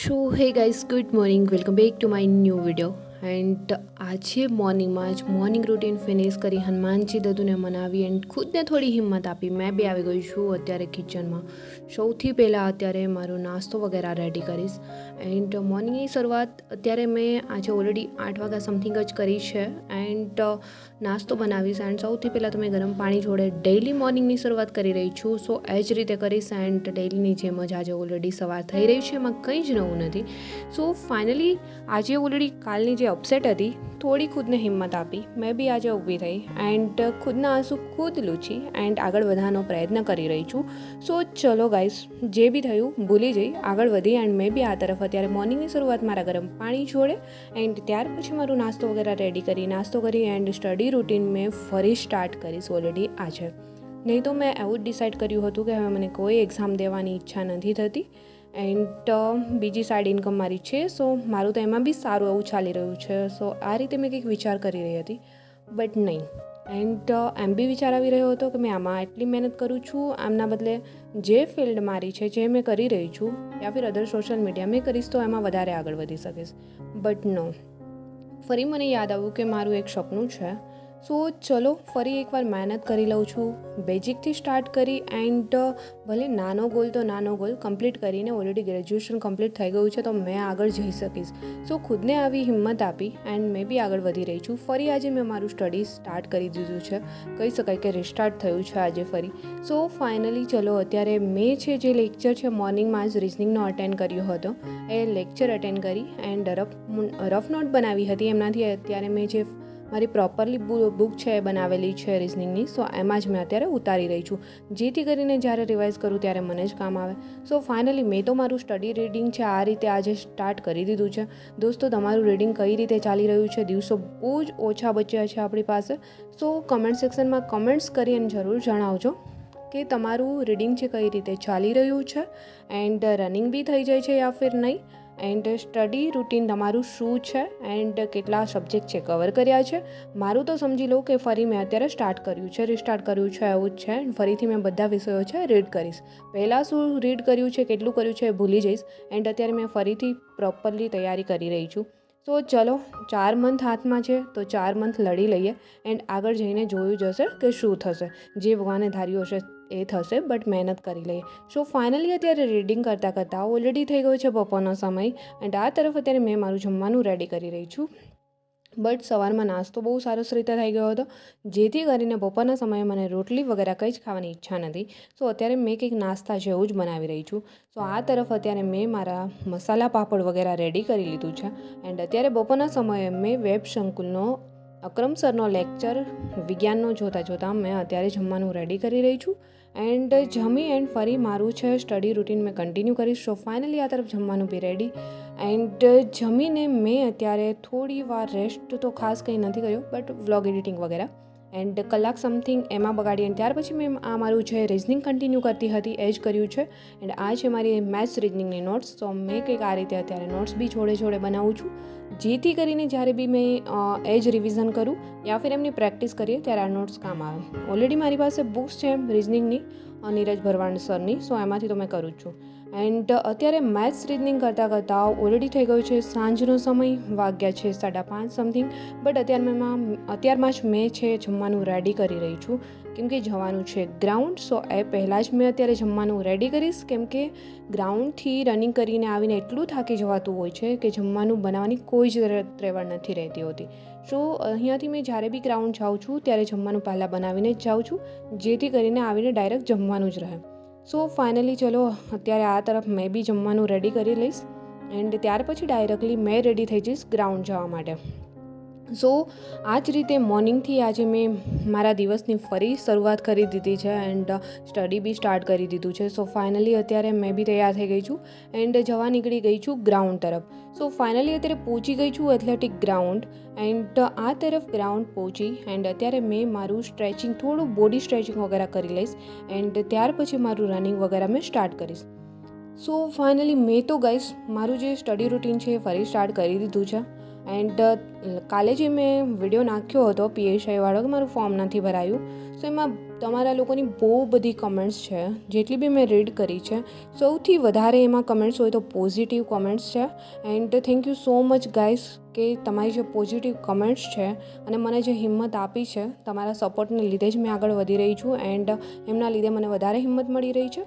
So hey guys, good morning, welcome back to my new video. And આજે મોર્નિંગમાં જ morning routine finish કરી હનુમાનજી દદુને મનાવી એન્ડ ખુદને થોડી હિંમત આપી મેં બી આવી ગઈ છું અત્યારે કિચનમાં સૌથી પહેલાં અત્યારે મારો નાસ્તો વગેરે રેડી કરીશ એન્ડ મોર્નિંગની શરૂઆત અત્યારે મેં આજે ઓલરેડી આઠ વાગ્યા સમથિંગ જ કરી છે એન્ડ નાસ્તો બનાવીશ એન્ડ સૌથી પહેલાં તો મેં ગરમ પાણી જોડે ડેઈલી મોર્નિંગની શરૂઆત કરી રહી છું સો એ જ રીતે કરીશ એન્ડ ડેઇલીની જેમ જ આજે ઓલરેડી સવાર થઈ રહી છે એમાં કંઈ જ નવું નથી સો ફાઇનલી આજે ઓલરેડી કાલની જે જે અપસેટ હતી થોડી ખુદને હિંમત આપી મેં બી આજે ઊભી થઈ એન્ડ ખુદના આંસુ ખુદ લૂછી એન્ડ આગળ વધવાનો પ્રયત્ન કરી રહી છું સો ચલો ગાઈસ જે બી થયું ભૂલી જઈ આગળ વધી એન્ડ મેં બી આ તરફ અત્યારે મોર્નિંગની શરૂઆત મારા ગરમ પાણી છોડે એન્ડ ત્યાર પછી મારું નાસ્તો વગેરે રેડી કરી નાસ્તો કરી એન્ડ સ્ટડી રૂટીન મેં ફરી સ્ટાર્ટ કરીશ ઓલરેડી આજે નહીં તો મેં એવું જ ડિસાઇડ કર્યું હતું કે હવે મને કોઈ એક્ઝામ દેવાની ઈચ્છા નથી થતી એન્ડ બીજી સાઈડ ઇન્કમ મારી છે સો મારું તો એમાં બી સારું એવું ચાલી રહ્યું છે સો આ રીતે મેં કંઈક વિચાર કરી રહી હતી બટ નહીં એન્ડ એમ બી વિચાર આવી રહ્યો હતો કે મેં આમાં એટલી મહેનત કરું છું આમના બદલે જે ફિલ્ડ મારી છે જે મેં કરી રહી છું યા ફિર અધર સોશિયલ મીડિયા મેં કરીશ તો એમાં વધારે આગળ વધી શકીશ બટ નો ફરી મને યાદ આવ્યું કે મારું એક સપનું છે સો ચલો ફરી એકવાર મહેનત કરી લઉં છું બેઝિકથી સ્ટાર્ટ કરી એન્ડ ભલે નાનો ગોલ તો નાનો ગોલ કમ્પ્લીટ કરીને ઓલરેડી ગ્રેજ્યુએશન કમ્પ્લીટ થઈ ગયું છે તો મેં આગળ જઈ શકીશ સો ખુદને આવી હિંમત આપી એન્ડ મેં બી આગળ વધી રહી છું ફરી આજે મેં મારું સ્ટડી સ્ટાર્ટ કરી દીધું છે કહી શકાય કે રિસ્ટાર્ટ થયું છે આજે ફરી સો ફાઇનલી ચલો અત્યારે મેં છે જે લેક્ચર છે મોર્નિંગમાં જ રિઝનિંગનો અટેન્ડ કર્યો હતો એ લેક્ચર અટેન્ડ કરી એન્ડ રફ રફ નોટ બનાવી હતી એમનાથી અત્યારે મેં જે મારી પ્રોપરલી બુક છે એ બનાવેલી છે રિઝનિંગની સો એમાં જ મેં અત્યારે ઉતારી રહી છું જેથી કરીને જ્યારે રિવાઇઝ કરું ત્યારે મને જ કામ આવે સો ફાઇનલી મેં તો મારું સ્ટડી રીડિંગ છે આ રીતે આજે સ્ટાર્ટ કરી દીધું છે દોસ્તો તમારું રીડિંગ કઈ રીતે ચાલી રહ્યું છે દિવસો બહુ જ ઓછા બચ્યા છે આપણી પાસે સો કમેન્ટ સેક્શનમાં કમેન્ટ્સ કરી અને જરૂર જણાવજો કે તમારું રીડિંગ છે કઈ રીતે ચાલી રહ્યું છે એન્ડ રનિંગ બી થઈ જાય છે યા ફિર નહીં એન્ડ સ્ટડી રૂટીન તમારું શું છે એન્ડ કેટલા સબ્જેક્ટ છે કવર કર્યા છે મારું તો સમજી લો કે ફરી મેં અત્યારે સ્ટાર્ટ કર્યું છે રિસ્ટાર્ટ કર્યું છે એવું જ છે એન્ડ ફરીથી મેં બધા વિષયો છે રીડ કરીશ પહેલાં શું રીડ કર્યું છે કેટલું કર્યું છે એ ભૂલી જઈશ એન્ડ અત્યારે મેં ફરીથી પ્રોપરલી તૈયારી કરી રહી છું તો ચલો ચાર મંથ હાથમાં છે તો ચાર મંથ લડી લઈએ એન્ડ આગળ જઈને જોયું જશે કે શું થશે જે ભગવાને ધાર્યું હશે એ થશે બટ મહેનત કરી લઈએ સો ફાઇનલી અત્યારે રીડિંગ કરતાં કરતાં ઓલરેડી થઈ ગયો છે બપોરનો સમય એન્ડ આ તરફ અત્યારે મેં મારું જમવાનું રેડી કરી રહી છું બટ સવારમાં નાસ્તો બહુ સરસ રીતે થઈ ગયો હતો જેથી કરીને બપોરના સમયે મને રોટલી વગેરે કંઈ જ ખાવાની ઈચ્છા નથી સો અત્યારે મેં કંઈક નાસ્તા જેવું જ બનાવી રહી છું સો આ તરફ અત્યારે મેં મારા મસાલા પાપડ વગેરે રેડી કરી લીધું છે એન્ડ અત્યારે બપોરના સમયે મેં વેબ શંકુલનો અક્રમ સરનો લેક્ચર વિજ્ઞાનનો જોતાં જોતાં મેં અત્યારે જમવાનું રેડી કરી રહી છું એન્ડ જમી એન્ડ ફરી મારું છે સ્ટડી રૂટીન મેં કન્ટિન્યુ કરીશ સો ફાઇનલી આ તરફ જમવાનું બી રેડી એન્ડ જમીને મેં અત્યારે થોડી વાર રેસ્ટ તો ખાસ કંઈ નથી કર્યો બટ વ્લોગ એડિટિંગ વગેરે એન્ડ કલાક સમથિંગ એમાં બગાડી અને ત્યાર પછી મેં આ મારું જે રિઝનિંગ કન્ટિન્યુ કરતી હતી એ જ કર્યું છે એન્ડ આ છે મારી મેથ્સ રિઝનિંગની નોટ્સ તો મેં કંઈક આ રીતે અત્યારે નોટ્સ બી જોડે જોડે બનાવું છું જેથી કરીને જ્યારે બી મેં એ જ રિવિઝન કરું યા ફિર એમની પ્રેક્ટિસ કરીએ ત્યારે આ નોટ્સ કામ આવે ઓલરેડી મારી પાસે બુક્સ છે રિઝનિંગની નીરજ ભરવાણ સરની સો એમાંથી તો મેં કરું જ છું એન્ડ અત્યારે મેથ્સ રીઝનિંગ કરતાં કરતાં ઓલરેડી થઈ ગયું છે સાંજનો સમય વાગ્યા છે સાડા પાંચ સમથિંગ બટ અત્યારમાં અત્યારમાં જ મેં છે જમવાનું રેડી કરી રહી છું કેમકે જવાનું છે ગ્રાઉન્ડ સો એ પહેલાં જ મેં અત્યારે જમવાનું રેડી કરીશ કેમ કે ગ્રાઉન્ડથી રનિંગ કરીને આવીને એટલું થાકી જવાતું હોય છે કે જમવાનું બનાવવાની કોઈ જ ત્રેવડ નથી રહેતી હોતી સો અહીંયાથી મેં જ્યારે બી ગ્રાઉન્ડ જાઉં છું ત્યારે જમવાનું પહેલાં બનાવીને જ જાઉં છું જેથી કરીને આવીને ડાયરેક્ટ જમવાનું જ રહે સો ફાઇનલી ચલો અત્યારે આ તરફ મેં બી જમવાનું રેડી કરી લઈશ એન્ડ ત્યાર પછી ડાયરેક્ટલી મેં રેડી થઈ જઈશ ગ્રાઉન્ડ જવા માટે સો આ જ રીતે મોર્નિંગથી આજે મેં મારા દિવસની ફરી શરૂઆત કરી દીધી છે એન્ડ સ્ટડી બી સ્ટાર્ટ કરી દીધું છે સો ફાઇનલી અત્યારે મેં બી તૈયાર થઈ ગઈ છું એન્ડ જવા નીકળી ગઈ છું ગ્રાઉન્ડ તરફ સો ફાઇનલી અત્યારે પહોંચી ગઈ છું એથ્લેટિક ગ્રાઉન્ડ એન્ડ આ તરફ ગ્રાઉન્ડ પહોંચી એન્ડ અત્યારે મેં મારું સ્ટ્રેચિંગ થોડું બોડી સ્ટ્રેચિંગ વગેરે કરી લઈશ એન્ડ ત્યાર પછી મારું રનિંગ વગેરે મેં સ્ટાર્ટ કરીશ સો ફાઇનલી મેં તો ગઈશ મારું જે સ્ટડી રૂટીન છે એ ફરી સ્ટાર્ટ કરી દીધું છે એન્ડ uh, કાલે જે મેં વિડીયો નાખ્યો હતો પીએસઆઈવાળો કે મારું ફોર્મ નથી ભરાયું સો એમાં તમારા લોકોની બહુ બધી કમેન્ટ્સ છે જેટલી બી મેં રીડ કરી છે સૌથી વધારે એમાં કમેન્ટ્સ હોય તો પોઝિટિવ કમેન્ટ્સ છે and thank you so much guys કે તમારી જે પોઝિટિવ કમેન્ટ્સ છે અને મને જે હિંમત આપી છે તમારા સપોર્ટને લીધે જ મેં આગળ વધી રહી છું એન્ડ એમના લીધે મને વધારે હિંમત મળી રહી છે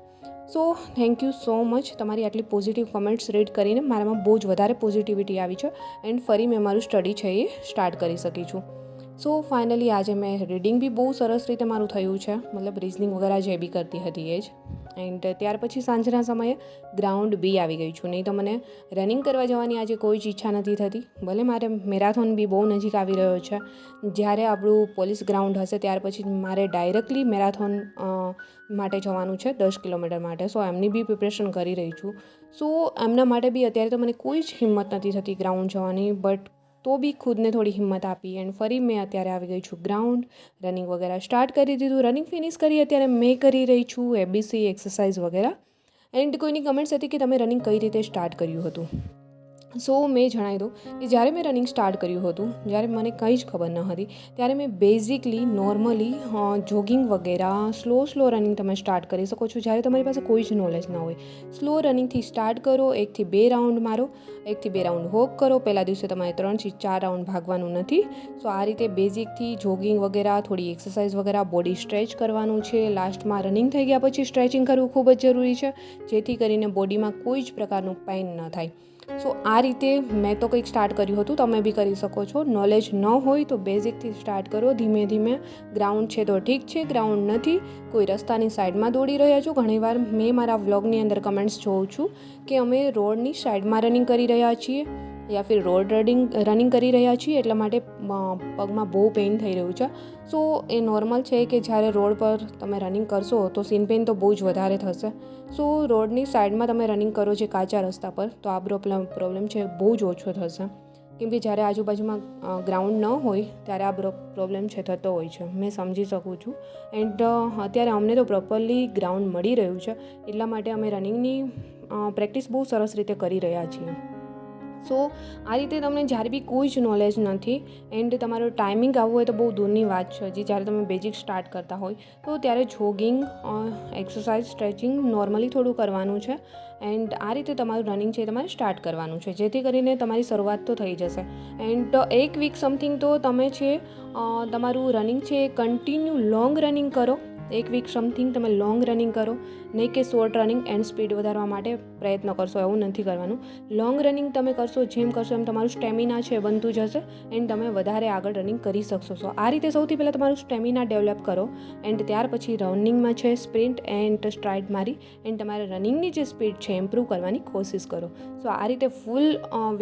so thank you so much તમારી આટલી પોઝિટિવ કમેન્ટ્સ રીડ કરીને મારામાં બહુ જ વધારે પોઝિટિવિટી આવી છે એન્ડ ફરી મેં મારું સ્ટડી છે એ સ્ટાર્ટ કરી શકી છું સો ફાઇનલી આજે મેં રીડિંગ બી બહુ સરસ રીતે મારું થયું છે મતલબ રીઝનિંગ વગેરે જે બી કરતી હતી એ જ એન્ડ ત્યાર પછી સાંજના સમયે ગ્રાઉન્ડ બી આવી ગઈ છું નહીં તો મને રનિંગ કરવા જવાની આજે કોઈ જ ઈચ્છા નથી થતી ભલે મારે મેરાથોન બી બહુ નજીક આવી રહ્યો છે જ્યારે આપણું પોલીસ ગ્રાઉન્ડ હશે ત્યાર પછી મારે ડાયરેક્ટલી મેરાથોન માટે જવાનું છે દસ કિલોમીટર માટે સો એમની બી પ્રિપરેશન કરી રહી છું સો એમના માટે બી અત્યારે તો મને કોઈ જ હિંમત નથી થતી ગ્રાઉન્ડ જવાની બટ તો બી ખુદને થોડી હિંમત આપી એન્ડ ફરી મેં અત્યારે આવી ગઈ છું ગ્રાઉન્ડ રનિંગ વગેરે સ્ટાર્ટ કરી દીધું રનિંગ ફિનિશ કરી અત્યારે મેં કરી રહી છું એબીસી એક્સરસાઇઝ વગેરે એન્ડ કોઈની કમેન્ટ્સ હતી કે તમે રનિંગ કઈ રીતે સ્ટાર્ટ કર્યું હતું સો મેં જણાવી દઉં કે જ્યારે મેં રનિંગ સ્ટાર્ટ કર્યું હતું જ્યારે મને કંઈ જ ખબર ન હતી ત્યારે મેં બેઝિકલી નોર્મલી જોગિંગ વગેરે સ્લો સ્લો રનિંગ તમે સ્ટાર્ટ કરી શકો છો જ્યારે તમારી પાસે કોઈ જ નોલેજ ન હોય સ્લો રનિંગથી સ્ટાર્ટ કરો એકથી બે રાઉન્ડ મારો એકથી બે રાઉન્ડ વોક કરો પહેલાં દિવસે તમારે ત્રણથી ચાર રાઉન્ડ ભાગવાનું નથી સો આ રીતે બેઝિકથી જોગિંગ વગેરે થોડી એક્સરસાઇઝ વગેરે બોડી સ્ટ્રેચ કરવાનું છે લાસ્ટમાં રનિંગ થઈ ગયા પછી સ્ટ્રેચિંગ કરવું ખૂબ જ જરૂરી છે જેથી કરીને બોડીમાં કોઈ જ પ્રકારનું પેઇન ન થાય સો આ રીતે મેં તો કંઈક સ્ટાર્ટ કર્યું હતું તમે બી કરી શકો છો નોલેજ ન હોય તો બેઝિકથી સ્ટાર્ટ કરો ધીમે ધીમે ગ્રાઉન્ડ છે તો ઠીક છે ગ્રાઉન્ડ નથી કોઈ રસ્તાની સાઈડમાં દોડી રહ્યા છો ઘણીવાર મેં મારા વ્લોગની અંદર કમેન્ટ્સ જોઉં છું કે અમે રોડની સાઈડમાં રનિંગ કરી રહ્યા છીએ યા ફિર રોડ રનિંગ રનિંગ કરી રહ્યા છીએ એટલા માટે પગમાં બહુ પેઇન થઈ રહ્યું છે સો એ નોર્મલ છે કે જ્યારે રોડ પર તમે રનિંગ કરશો તો સીન પેઇન તો બહુ જ વધારે થશે સો રોડની સાઈડમાં તમે રનિંગ કરો છો કાચા રસ્તા પર તો આ પ્રોબ્લેમ છે બહુ જ ઓછો થશે કેમકે જ્યારે આજુબાજુમાં ગ્રાઉન્ડ ન હોય ત્યારે આ પ્રોબ્લેમ છે થતો હોય છે મેં સમજી શકું છું એન્ડ અત્યારે અમને તો પ્રોપરલી ગ્રાઉન્ડ મળી રહ્યું છે એટલા માટે અમે રનિંગની પ્રેક્ટિસ બહુ સરસ રીતે કરી રહ્યા છીએ સો આ રીતે તમને જ્યારે બી કોઈ જ નોલેજ નથી એન્ડ તમારો ટાઈમિંગ આવવું હોય તો બહુ દૂરની વાત છે જે જ્યારે તમે બેઝિક સ્ટાર્ટ કરતા હોય તો ત્યારે જોગિંગ એક્સરસાઇઝ સ્ટ્રેચિંગ નોર્મલી થોડું કરવાનું છે એન્ડ આ રીતે તમારું રનિંગ છે તમારે સ્ટાર્ટ કરવાનું છે જેથી કરીને તમારી શરૂઆત તો થઈ જશે એન્ડ એક વીક સમથિંગ તો તમે છે તમારું રનિંગ છે કન્ટિન્યુ લોંગ રનિંગ કરો એક વીક સમથિંગ તમે લોંગ રનિંગ કરો નહીં કે શોર્ટ રનિંગ એન્ડ સ્પીડ વધારવા માટે પ્રયત્ન કરશો એવું નથી કરવાનું લોંગ રનિંગ તમે કરશો જેમ કરશો એમ તમારું સ્ટેમિના છે બનતું જશે એન્ડ તમે વધારે આગળ રનિંગ કરી શકશો સો આ રીતે સૌથી પહેલાં તમારું સ્ટેમિના ડેવલપ કરો એન્ડ ત્યાર પછી રનિંગમાં છે સ્પ્રિન્ટ એન્ડ સ્ટ્રાઇડ મારી એન્ડ તમારે રનિંગની જે સ્પીડ છે ઇમ્પ્રૂવ કરવાની કોશિશ કરો સો આ રીતે ફૂલ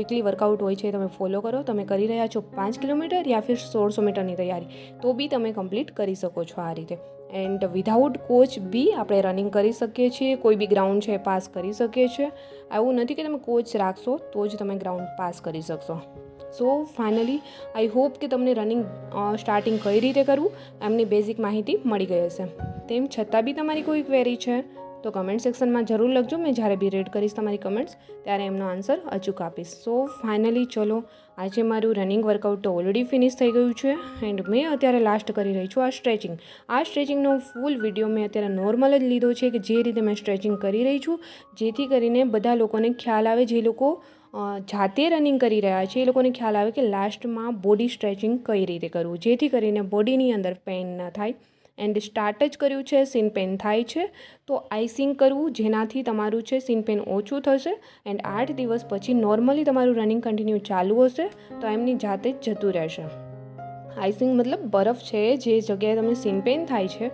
વીકલી વર્કઆઉટ હોય છે તમે ફોલો કરો તમે કરી રહ્યા છો પાંચ કિલોમીટર યા ફિર સોળસો મીટરની તૈયારી તો બી તમે કમ્પ્લીટ કરી શકો છો આ રીતે એન્ડ વિધાઉટ કોચ બી આપણે રનિંગ કરી શકીએ છીએ કોઈ બી ગ્રાઉન્ડ છે પાસ કરી શકીએ છીએ આવું નથી કે તમે કોચ રાખશો તો જ તમે ગ્રાઉન્ડ પાસ કરી શકશો સો ફાઇનલી આઈ હોપ કે તમને રનિંગ સ્ટાર્ટિંગ કઈ રીતે કરવું એમની બેઝિક માહિતી મળી ગઈ હશે તેમ છતાં બી તમારી કોઈ ક્વેરી છે તો કમેન્ટ સેક્શનમાં જરૂર લખજો મેં જ્યારે બી રીડ કરીશ તમારી કમેન્ટ્સ ત્યારે એમનો આન્સર અચૂક આપીશ સો ફાઇનલી ચલો આજે મારું રનિંગ વર્કઆઉટ તો ઓલરેડી ફિનિશ થઈ ગયું છે એન્ડ મેં અત્યારે લાસ્ટ કરી રહી છું આ સ્ટ્રેચિંગ આ સ્ટ્રેચિંગનો ફૂલ વિડીયો મેં અત્યારે નોર્મલ જ લીધો છે કે જે રીતે મેં સ્ટ્રેચિંગ કરી રહી છું જેથી કરીને બધા લોકોને ખ્યાલ આવે જે લોકો જાતે રનિંગ કરી રહ્યા છે એ લોકોને ખ્યાલ આવે કે લાસ્ટમાં બોડી સ્ટ્રેચિંગ કઈ રીતે કરવું જેથી કરીને બોડીની અંદર પેઇન ના થાય એન્ડ સ્ટાર્ટ જ કર્યું છે સીન પેન થાય છે તો આઈસિંગ કરવું જેનાથી તમારું છે સીન પેન ઓછું થશે એન્ડ આઠ દિવસ પછી નોર્મલી તમારું રનિંગ કન્ટિન્યુ ચાલુ હશે તો એમની જાતે જ જતું રહેશે આઈસિંગ મતલબ બરફ છે જે જગ્યાએ તમને સીન પેન થાય છે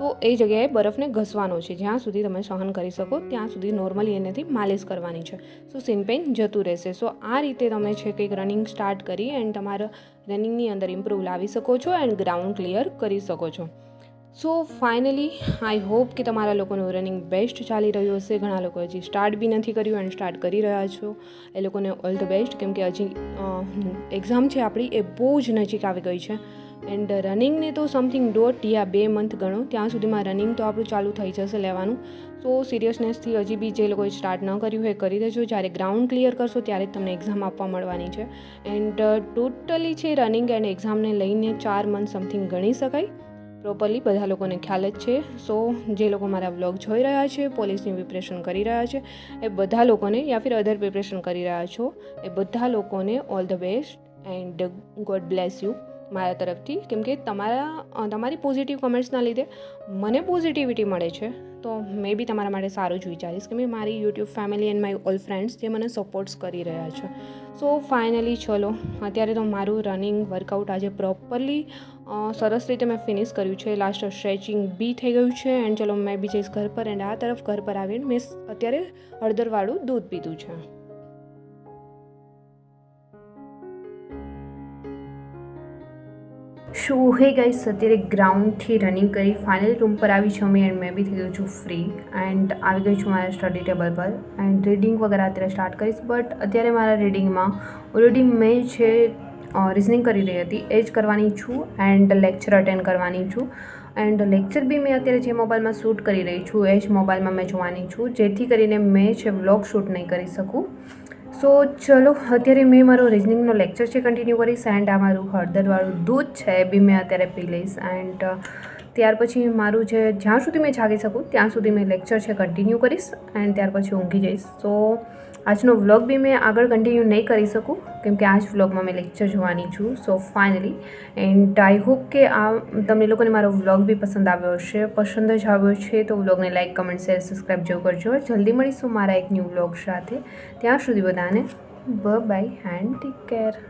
તો એ જગ્યાએ બરફને ઘસવાનો છે જ્યાં સુધી તમે સહન કરી શકો ત્યાં સુધી નોર્મલી એનેથી માલિશ કરવાની છે સો સીન પેન જતું રહેશે સો આ રીતે તમે છે કંઈક રનિંગ સ્ટાર્ટ કરી એન્ડ તમારા રનિંગની અંદર ઇમ્પ્રૂવ લાવી શકો છો એન્ડ ગ્રાઉન્ડ ક્લિયર કરી શકો છો સો ફાઇનલી આઈ હોપ કે તમારા લોકોનું રનિંગ બેસ્ટ ચાલી રહ્યું હશે ઘણા લોકો હજી સ્ટાર્ટ બી નથી કર્યું એન્ડ સ્ટાર્ટ કરી રહ્યા છો એ લોકોને ઓલ ધ બેસ્ટ કેમ કે હજી એક્ઝામ છે આપણી એ બહુ જ નજીક આવી ગઈ છે એન્ડ રનિંગને તો સમથિંગ દોઢ યા બે મંથ ગણો ત્યાં સુધીમાં રનિંગ તો આપણું ચાલુ થઈ જશે લેવાનું તો સિરિયસનેસથી હજી બી જે લોકોએ સ્ટાર્ટ ન કર્યું હોય કરી દેજો જ્યારે ગ્રાઉન્ડ ક્લિયર કરશો ત્યારે જ તમને એક્ઝામ આપવા મળવાની છે એન્ડ ટોટલી છે રનિંગ એન્ડ એક્ઝામને લઈને ચાર મંથ સમથિંગ ગણી શકાય પ્રોપરલી બધા લોકોને ખ્યાલ જ છે સો જે લોકો મારા વ્લોગ જોઈ રહ્યા છે પોલીસની પ્રિપરેશન કરી રહ્યા છે એ બધા લોકોને યા ફિર અધર પ્રિપરેશન કરી રહ્યા છો એ બધા લોકોને all the best and God bless you મારા તરફથી કેમકે તમારા તમારી પોઝિટિવ કમેન્ટ્સના લીધે મને પોઝિટિવિટી મળે છે તો મેં બી તમારા માટે સારું જ વિચારીશ કે મેં મારી YouTube family and my all friends જે મને સપોર્ટ્સ કરી રહ્યા છે સો ફાઇનલી ચલો અત્યારે તો મારું રનિંગ વર્કઆઉટ આજે પ્રોપરલી સરસ રીતે મેં ફિનિશ કર્યું છે લાસ્ટ સ્ટ્રેચિંગ બી થઈ ગયું છે એન્ડ ચલો મેં બી જઈશ ઘર પર એન્ડ આ તરફ ઘર પર આવીને મેં અત્યારે હળદરવાળું દૂધ પીધું છે શું હે ગાઈસ અત્યારે ગ્રાઉન્ડથી રનિંગ કરી ફાઇનલ રૂમ પર આવી છું અમે એન્ડ મેં બી થઈ ગયું છું ફ્રી એન્ડ આવી ગઈ છું મારા સ્ટડી ટેબલ પર એન્ડ રીડિંગ વગેરે અત્યારે સ્ટાર્ટ કરીશ બટ અત્યારે મારા રીડિંગમાં ઓલરેડી મેં છે રિઝનિંગ કરી રહી હતી એ જ કરવાની છું એન્ડ લેક્ચર અટેન્ડ કરવાની છું એન્ડ લેક્ચર બી મેં અત્યારે જે મોબાઈલમાં શૂટ કરી રહી છું એ જ મોબાઈલમાં મેં જોવાની છું જેથી કરીને મેં છે વ્લોગ શૂટ નહીં કરી શકું સો ચલો અત્યારે મેં મારો રિઝનિંગનો લેક્ચર છે કન્ટિન્યુ કરીશ એન્ડ આ મારું હળદરવાળું દૂધ છે એ બી મેં અત્યારે પી લઈશ એન્ડ ત્યાર પછી મારું જે જ્યાં સુધી મેં જાગી શકું ત્યાં સુધી મેં લેક્ચર છે કન્ટિન્યુ કરીશ એન્ડ ત્યાર પછી ઊંઘી જઈશ સો આજનો વ્લોગ બી મેં આગળ કન્ટિન્યુ નહીં કરી શકું કેમ કે આજ વ્લોગમાં મેં લેક્ચર જોવાની છું so finally and I hope કે આ તમને લોકોને મારો વ્લોગ બી પસંદ આવ્યો હશે પસંદ જ આવ્યો છે તો વ્લોગને લાઇક કમેન્ટ શેર સબસ્ક્રાઈબ જેવું કરજો જલ્દી મળીશું મારા એક ન્યૂ વ્લોગ સાથે ત્યાં સુધી બધાને બ બાય હેન્ડ ટેક કેર